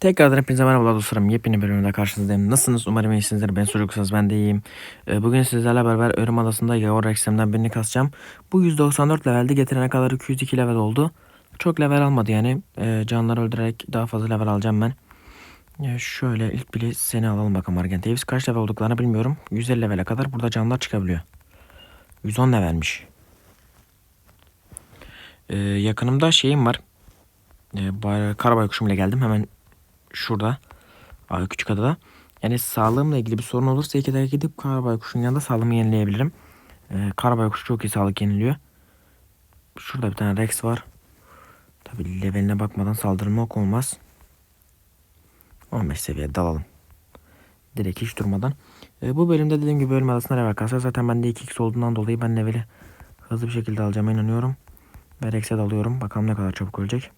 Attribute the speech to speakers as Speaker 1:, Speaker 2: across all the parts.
Speaker 1: Tekrardan hepinize merhabalar dostlarım. Yepyeni bölümde karşınızdayım. Nasılsınız? Umarım iyisinizdir. Ben çocuksanız ben de iyiyim. Ee, Bugün sizlerle beraber Örüm Adası'nda Yavur Ekstrem'den birini kasacağım. Bu 194 levelde getirene kadar 202 level oldu. Çok level almadı yani. Ee, canları öldürerek daha fazla level alacağım ben. Ee, şöyle ilk bile seni alalım bakalım Argent Davis. Kaç level olduklarını bilmiyorum. 150 levele kadar burada canlar çıkabiliyor. 110 levelmiş. Yakınımda şeyim var. Bay- Karabaykuşum ile geldim. Hemen şurada. Küçük adada. Yani sağlığımla ilgili bir sorun olursa iki dakika gidip Karabaykuş'un yanında sağlığımı yenileyebilirim. Ee, Karabaykuş çok iyi sağlık yeniliyor. Şurada bir tane Rex var. Tabi leveline bakmadan saldırmak olmaz. 15 seviye dalalım. Direkt hiç durmadan. Ee, bu bölümde dediğim gibi bölüm arasında level kasar. Zaten bende 2x olduğundan dolayı ben leveli hızlı bir şekilde alacağıma inanıyorum. Ve Rex'e dalıyorum. Bakalım ne kadar çabuk ölecek.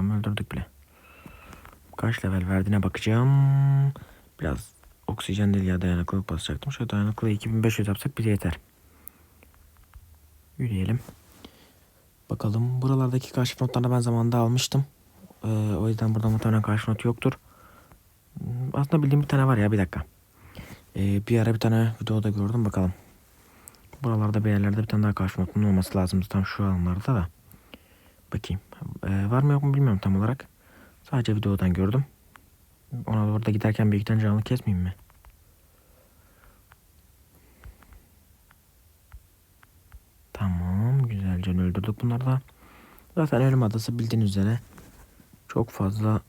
Speaker 1: Tamam öldürdük bile. Kaç level verdiğine bakacağım. Biraz oksijen değil ya dayanıklılık basacaktım. Şöyle dayanıklılığı 2500 yapsak bize yeter. Yürüyelim. Bakalım. Buralardaki karşı notlarını ben zamanında almıştım. Ee, o yüzden burada muhtemelen karşı not yoktur. Aslında bildiğim bir tane var ya bir dakika. Ee, bir ara bir tane videoda gördüm bakalım. Buralarda bir yerlerde bir tane daha karşı notunun olması lazım. Tam şu alanlarda da. Bakayım. Ee, var mı yok mu bilmiyorum tam olarak. Sadece videodan gördüm. Ona doğru da giderken tane canlı kesmeyeyim mi? Tamam. Güzelce öldürdük bunları da. Zaten Ölüm Adası bildiğiniz üzere çok fazla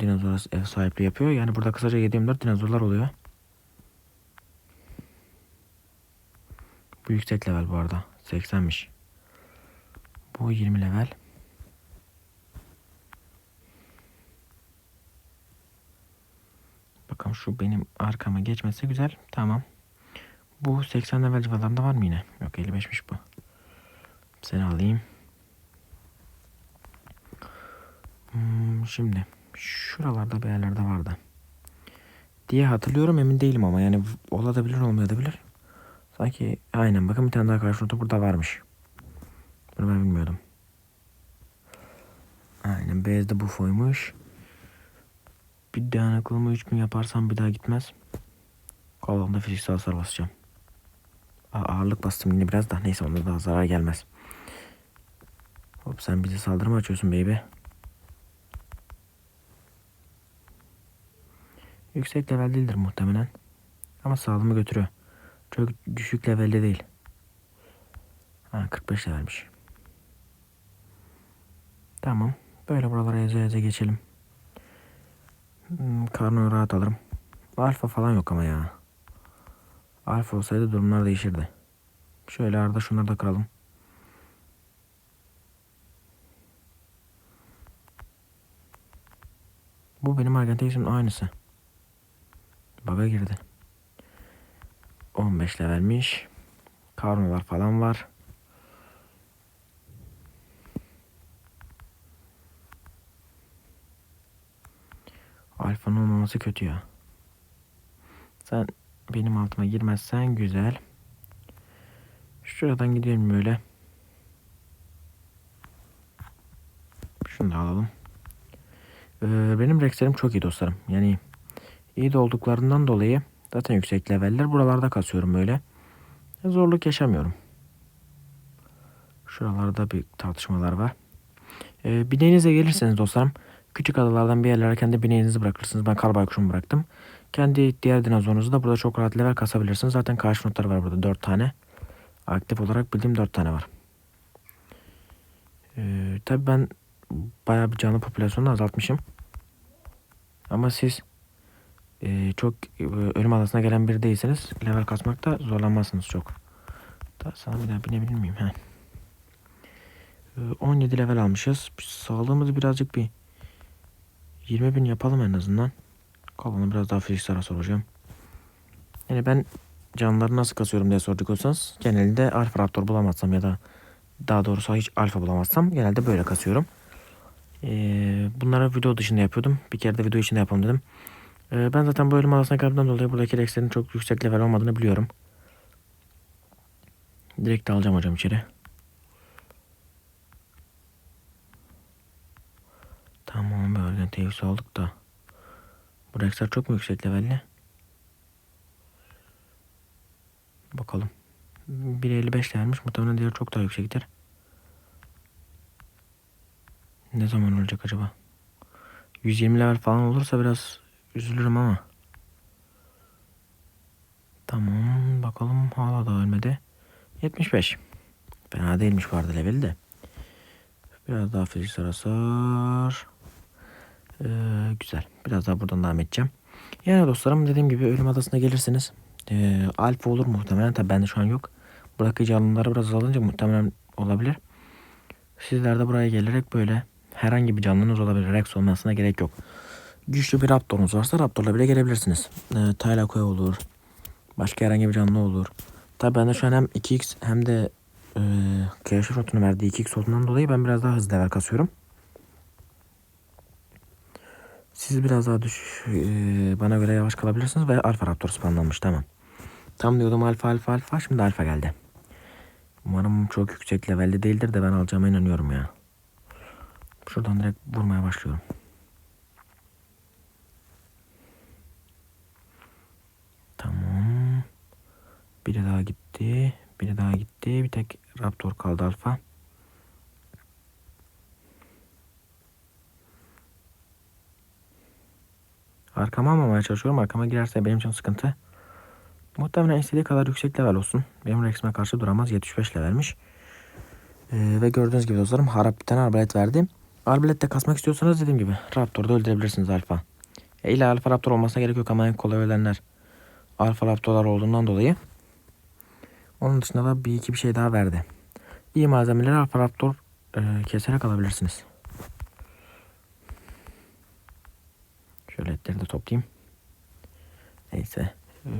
Speaker 1: dinozora ev sahipliği yapıyor. Yani burada kısaca 7-24 dinozorlar oluyor. Bu yüksek level bu arada. 80'miş. Bu 20 level. Bakalım şu benim arkama geçmesi güzel. Tamam. Bu 80 level civarlarında var mı yine? Yok 55'miş bu. Seni alayım. Hmm, şimdi şuralarda bir yerlerde vardı. Diye hatırlıyorum emin değilim ama yani olabilir olmayabilir. Sanki aynen bakın bir tane daha karşı notu burada varmış. Bunu ben bilmiyordum. Aynen beyazda bu foymuş. Bir dayanıklılığımı 3 gün yaparsam bir daha gitmez. Kolumda fiziksel hasar basacağım. Aa, ağırlık bastım yine biraz da. Neyse onda daha zarar gelmez. Hop sen bize saldırı mı açıyorsun baby? Yüksek level değildir muhtemelen. Ama sağlığımı götürüyor. Çok düşük levelde değil. Ha 45 levelmiş. Tamam. Böyle buralara eze eze geçelim. Hmm, rahat alırım. Alfa falan yok ama ya. Alfa olsaydı durumlar değişirdi. Şöyle arada şunları da kıralım. Bu benim Argentinian aynısı. Baga girdi. 15 levelmiş. Karnolar falan var. Olmaması kötü ya. Sen benim altıma girmezsen güzel. Şuradan gidelim böyle. Şunu da alalım. Ee, benim Rex'lerim çok iyi dostlarım. Yani iyi de olduklarından dolayı zaten yüksek leveller buralarda kasıyorum böyle. Zorluk yaşamıyorum. Şuralarda bir tartışmalar var. Ee, bineğinize gelirseniz dostlarım küçük adalardan bir yerlere kendi bineğinizi bırakırsınız. Ben karbaykuşumu bıraktım. Kendi diğer dinozorunuzu da burada çok rahat level kasabilirsiniz. Zaten karşı notları var burada 4 tane. Aktif olarak bildiğim 4 tane var. Ee, tabii ben bayağı bir canlı popülasyonunu azaltmışım. Ama siz e, çok e, ölüm adasına gelen biri değilseniz level kasmakta zorlanmazsınız çok. Daha sana bir daha binebilir miyim? Ee, 17 level almışız. Sağlığımızı birazcık bir 20 bin yapalım en azından. Kalanı biraz daha fiziksel hasar olacağım. Yani ben canlıları nasıl kasıyorum diye soracak olsanız genelde alfa raptor bulamazsam ya da daha doğrusu hiç alfa bulamazsam genelde böyle kasıyorum. Ee, bunları video dışında yapıyordum. Bir kere de video içinde yapalım dedim. Ee, ben zaten bu ölüm adasına geldiğimden dolayı buradaki Rex'lerin çok yüksek level olmadığını biliyorum. Direkt alacağım hocam içeri. Tamam böyle tevhis olduk da. Bu Rex'ler çok mu yüksek levelli? Bakalım. 1.55 vermiş. Muhtemelen diğeri çok daha yüksektir. Ne zaman olacak acaba? 120 level falan olursa biraz üzülürüm ama. Tamam bakalım hala da ölmedi. 75. Fena değilmiş vardı leveli de. Biraz daha fiziksel hasar. Ee, güzel. Biraz daha buradan devam edeceğim. Yani dostlarım dediğim gibi ölüm adasına gelirsiniz. Ee, alfa olur muhtemelen. Tabi bende şu an yok. Buradaki canlıları biraz azalınca muhtemelen olabilir. Sizler de buraya gelerek böyle herhangi bir canlınız olabilir. Rex olmasına gerek yok. Güçlü bir raptorunuz varsa raptorla bile gelebilirsiniz. Ee, Taylakoya olur. Başka herhangi bir canlı olur. Tabi bende şu an hem 2x hem de e, keşif rotunu verdiği 2x olduğundan dolayı ben biraz daha hızlı level kasıyorum. Siz biraz daha düş e, bana göre yavaş kalabilirsiniz ve Alfa Raptor spawnlanmış tamam. Tam diyordum alfa alfa alfa şimdi alfa geldi. Umarım çok yüksek levelde değildir de ben alacağıma inanıyorum ya. Şuradan direkt vurmaya başlıyorum. Tamam. Biri daha gitti. Biri daha gitti. Bir tek Raptor kaldı alfa. Arkama almamaya çalışıyorum. Arkama girerse benim için sıkıntı. Muhtemelen istediği kadar yüksek level olsun. Benim Rex'ime karşı duramaz. 75 levelmiş. Ee, ve gördüğünüz gibi dostlarım harap bir tane arbalet verdi. Arbalette kasmak istiyorsanız dediğim gibi Raptor'da öldürebilirsiniz alfa. E, illa alfa Raptor olmasına gerek yok ama en kolay ölenler alfa Raptor'lar olduğundan dolayı. Onun dışında da bir iki bir şey daha verdi. İyi malzemeleri alfa Raptor e, keserek alabilirsiniz. Şöyle etleri de toplayayım. Neyse. Ee,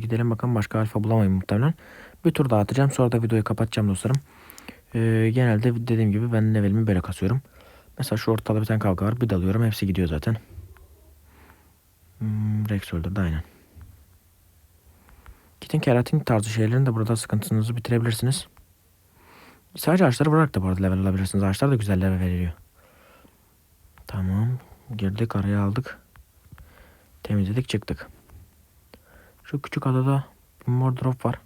Speaker 1: gidelim bakalım başka alfa bulamayayım muhtemelen. Bir tur daha atacağım. Sonra da videoyu kapatacağım dostlarım. Ee, genelde dediğim gibi ben levelimi böyle kasıyorum. Mesela şu ortada bir tane kavga var. Bir dalıyorum. Hepsi gidiyor zaten. Hmm, Rex öldürdü aynen. Kitin keratin tarzı şeylerin de burada sıkıntınızı bitirebilirsiniz. Sadece ağaçları vurarak da bu arada level alabilirsiniz. Ağaçlar da güzel level veriyor. Tamam. Girdik araya aldık. Temizledik çıktık. Şu küçük adada mor drop var.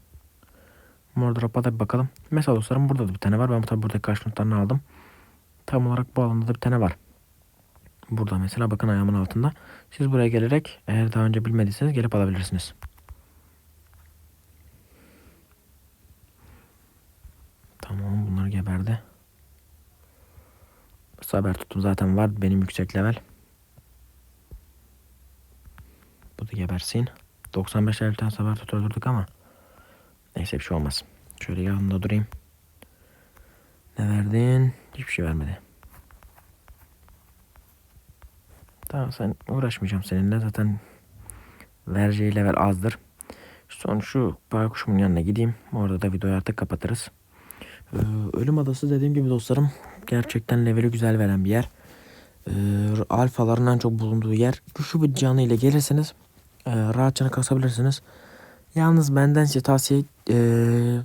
Speaker 1: Mor da bir bakalım. Mesela dostlarım burada da bir tane var. Ben tabi buradaki karşılıklarını aldım. Tam olarak bu alanda da bir tane var. Burada mesela bakın ayağımın altında. Siz buraya gelerek eğer daha önce bilmediyseniz gelip alabilirsiniz. Tamam bunlar geberdi. Saber tutum zaten var benim yüksek level. Bu da gebersin. 95 level tane saber tut ama. Neyse bir şey olmaz. Şöyle yanında durayım. Ne verdin? Hiçbir şey vermedi. Tamam sen uğraşmayacağım seninle zaten vereceği level azdır. Son şu baykuşumun yanına gideyim. Orada da videoyu artık kapatırız. Ee, Ölüm Adası dediğim gibi dostlarım gerçekten leveli güzel veren bir yer. Ee, alfaların en çok bulunduğu yer. Güçlü bir canı ile gelirseniz e, rahatça kasabilirsiniz. Yalnız benden size tavsiye e,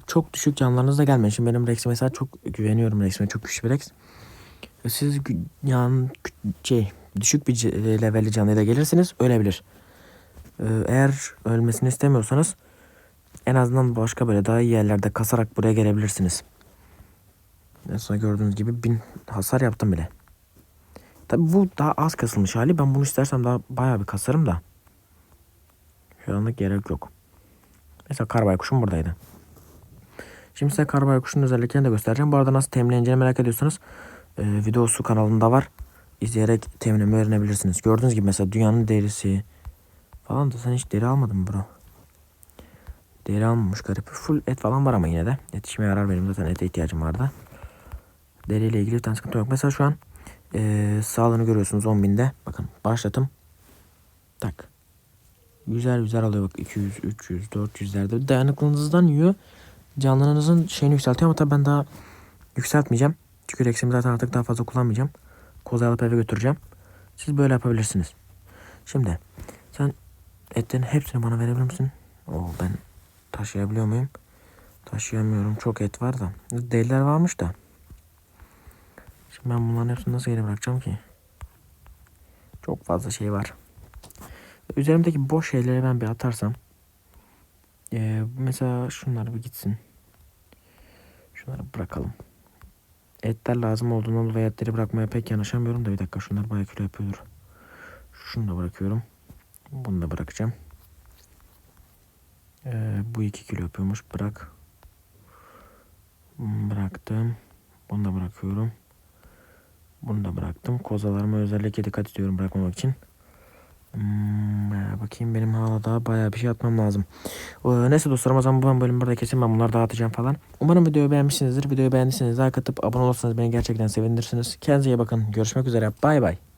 Speaker 1: çok düşük canlarınızla gelmeyin. Şimdi benim Rex'e mesela çok güveniyorum Rex'ime. Çok güçlü bir Rex. E, Siz gü- yan şey düşük bir ce- leveli canıyla gelirsiniz ölebilir. E, eğer ölmesini istemiyorsanız en azından başka böyle daha iyi yerlerde kasarak buraya gelebilirsiniz. Mesela gördüğünüz gibi bin hasar yaptım bile. Tabi bu daha az kasılmış hali. Ben bunu istersem daha bayağı bir kasarım da. Şu anlık gerek yok. Mesela kar baykuşum buradaydı. Şimdi size kar baykuşunun özelliklerini de göstereceğim. Bu arada nasıl teminleneceğini merak ediyorsanız e, videosu kanalımda var. İzleyerek teminimi öğrenebilirsiniz. Gördüğünüz gibi mesela dünyanın derisi falan da sen hiç deri almadın mı bro? Deri almamış garip. Full et falan var ama yine de. Et işime yarar benim zaten ete ihtiyacım vardı. Deriyle ilgili bir tane sıkıntı yok. Mesela şu an e, sağlığını görüyorsunuz 10.000'de. Bakın başlatım. Tak. Güzel güzel alıyor bak 200, 300, 400'lerde. Dayanıklılığınızdan yiyor. Canlılığınızın şeyini yükseltiyor ama tabii ben daha yükseltmeyeceğim. Çünkü Rex'imi zaten artık daha fazla kullanmayacağım. Kozayı alıp eve götüreceğim. Siz böyle yapabilirsiniz. Şimdi sen etlerin hepsini bana verebilir misin? Oo ben taşıyabiliyor muyum? Taşıyamıyorum. Çok et var da. Deliler varmış da. Şimdi ben bunların hepsini nasıl geri bırakacağım ki? Çok fazla şey var. Üzerimdeki boş şeyleri ben bir atarsam. Ee, mesela şunlar bir gitsin. Şunları bırakalım. Etler lazım olduğundan dolayı etleri bırakmaya pek yanaşamıyorum da bir dakika şunlar bayağı kilo yapıyordur. Şunu da bırakıyorum. Bunu da bırakacağım. Ee, bu 2 kilo yapıyormuş. Bırak. Bıraktım. Bunu da bırakıyorum. Bunu da bıraktım. Kozalarıma özellikle dikkat ediyorum bırakmamak için. Hmm, bakayım benim hala daha bayağı bir şey atmam lazım. Ee, neyse dostlarım o zaman bu bölüm burada kesin ben bunları dağıtacağım falan. Umarım videoyu beğenmişsinizdir. Videoyu beğendiyseniz like atıp abone olursanız beni gerçekten sevindirirsiniz. Kendinize iyi bakın. Görüşmek üzere. Bay bay.